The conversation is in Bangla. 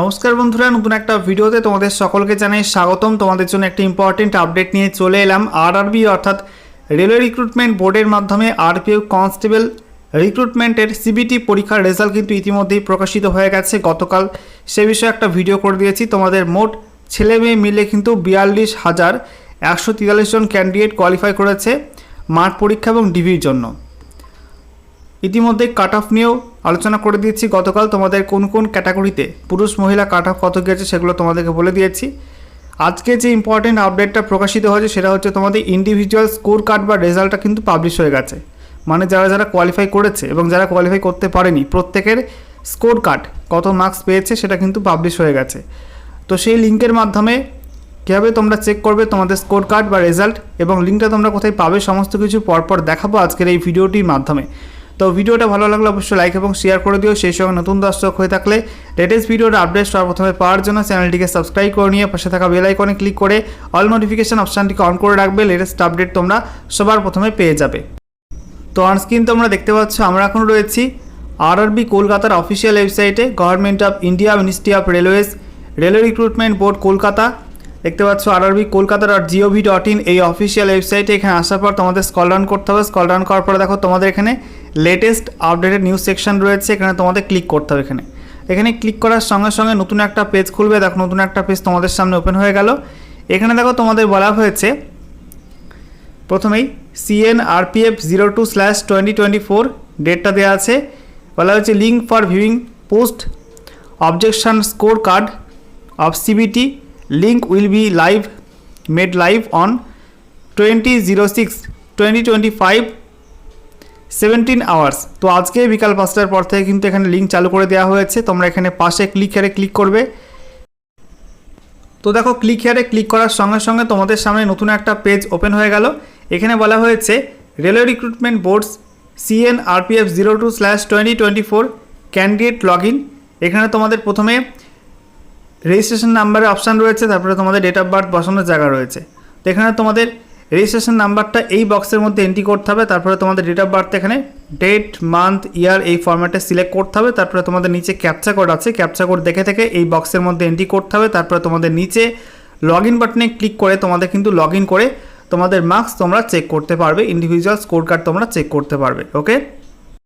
নমস্কার বন্ধুরা, নতুন একটা ভিডিওতে তোমাদের সকলকে জানাই স্বাগতম। তোমাদের জন্য একটা ইম্পর্টেন্ট আপডেট নিয়ে চলে এলাম। আরআরবি অর্থাৎ রেলওয়ে রিক্রুটমেন্ট বোর্ডের মাধ্যমে আরপিএফ কনস্টেবল রিক্রুটমেন্টের সিবিটি পরীক্ষার রেজাল্ট কিন্তু ইতিমধ্যেই প্রকাশিত হয়ে গেছে। গতকাল সে বিষয়ে একটা ভিডিও করে দিয়েছি। তোমাদের মোট ছেলে মেয়ে মিলে কিন্তু বিয়াল্লিশ হাজার একশো তিরাল্লিশ জন ক্যান্ডিডেট কোয়ালিফাই করেছে মাঠ পরীক্ষা এবং ডিভির জন্য। ইতিমধ্যে কাট অফ নিয়েও আলোচনা করে দিয়েছি। গতকাল তোমাদের কোন কোন ক্যাটাগরিতে পুরুষ, মহিলা কাট অফ কত গেছে সেগুলো তোমাদেরকে বলে দিয়েছি। আজকে যে ইম্পর্টেন্ট আপডেটটা প্রকাশিত হয়েছে সেটা হচ্ছে তোমাদের ইন্ডিভিজুয়াল স্কোর কার্ড বা রেজাল্টটা কিন্তু পাবলিশ হয়ে গেছে। মানে যারা যারা কোয়ালিফাই করেছে এবং যারা কোয়ালিফাই করতে পারেনি, প্রত্যেকের স্কোর কার্ড কত মার্কস পেয়েছে সেটা কিন্তু পাবলিশ হয়ে গেছে। তো সেই লিঙ্কের মাধ্যমে কীভাবে তোমরা চেক করবে তোমাদের স্কোর কার্ড বা রেজাল্ট এবং লিঙ্কটা তোমরা কোথায় পাবে, সমস্ত কিছু পরপর দেখাবো আজকের এই ভিডিওটির মাধ্যমে। তো ভিডিওটা ভালো লাগলে অবশ্যই লাইক এবং শেয়ার করে দিও। সেই সঙ্গে নতুন দর্শক হয়ে থাকলে লেটেস্ট ভিডিওর আপডেট সবার প্রথমে পাওয়ার জন্য চ্যানেলটিকে সাবস্ক্রাইব করে নিয়ে পাশে থাকা বেল আইকনে ক্লিক করে অল নোটিফিকেশন অপশানটিকে অন করে রাখবে। লেটেস্ট আপডেট তোমরা সবার প্রথমে পেয়ে যাবে। তো অনস্ক্রিন তোমরা দেখতে পাচ্ছ, আমরা এখন রয়েছি আরআরবি কলকাতার অফিসিয়াল ওয়েবসাইটে government of India ministry of railways railway recruitment board Kolkata. দেখতে পাচ্ছ RRB Kolkata dot G O V dot in এই অফিসিয়াল ওয়েবসাইটে এখানে আসার পর তোমাদের স্কল ডাউন করতে হবে। স্কল ডাউন করার পরে দেখো তোমাদের এখানে লেটেস্ট আপডেটেড নিউজ সেকশন রয়েছে, এখানে তোমাদের ক্লিক করতে হবে এখানে। এখানে ক্লিক করার সঙ্গে সঙ্গে নতুন একটা পেজ খুলবে, দেখো নতুন একটা পেজ তোমাদের সামনে ওপেন হয়ে গেল। এখানে দেখো তোমাদের বলা হয়েছে, প্রথমেই CN RPF zero two slash twenty twenty four ডেটটা দেওয়া আছে। বলা হয়েছে link for viewing post objection score card of CBT link will be live made live on twenty zero six twenty twenty five seventeen hours তো আজকে বিকাল পাঁচটার পর থেকে কিন্তু এখানে লিঙ্ক চালু করে দেওয়া হয়েছে। তোমরা এখানে পাশে ক্লিক হেয়ারে ক্লিক করবে। তো দেখো ক্লিক হেয়ারে ক্লিক করার সঙ্গে সঙ্গে তোমাদের সামনে নতুন একটা পেজ ওপেন হয়ে গেল। এখানে বলা হয়েছে railway recruitment boards CN RPF zero two slash twenty twenty four candidate log in এখানে তোমাদের প্রথমে রেজিস্ট্রেশন নাম্বারের অপশান রয়েছে, তারপরে তোমাদের ডেট অফ বার্থ বসানোর জায়গা রয়েছে। তো এখানে তোমাদের রেজিস্ট্রেশন নাম্বারটা এই বক্সের মধ্যে এন্ট্রি করতে হবে, তারপরে তোমাদের ডেট অফ বার্থ এখানে ডেট মান্থ ইয়ার এই ফর্ম্যাটে সিলেক্ট করতে হবে, তারপরে তোমাদের নিচে ক্যাপচা কোড আছে ক্যাপচা কোড দেখে থেকে এই বক্সের মধ্যে এন্ট্রি করতে হবে, তারপরে তোমাদের নিচে লগ ইন বাটনে ক্লিক করে তোমাদের কিন্তু লগ ইন করে তোমাদের মার্কস তোমরা চেক করতে পারবে ইন্ডিভিজুয়াল স্কোর কার্ড তোমরা চেক করতে পারবে ওকে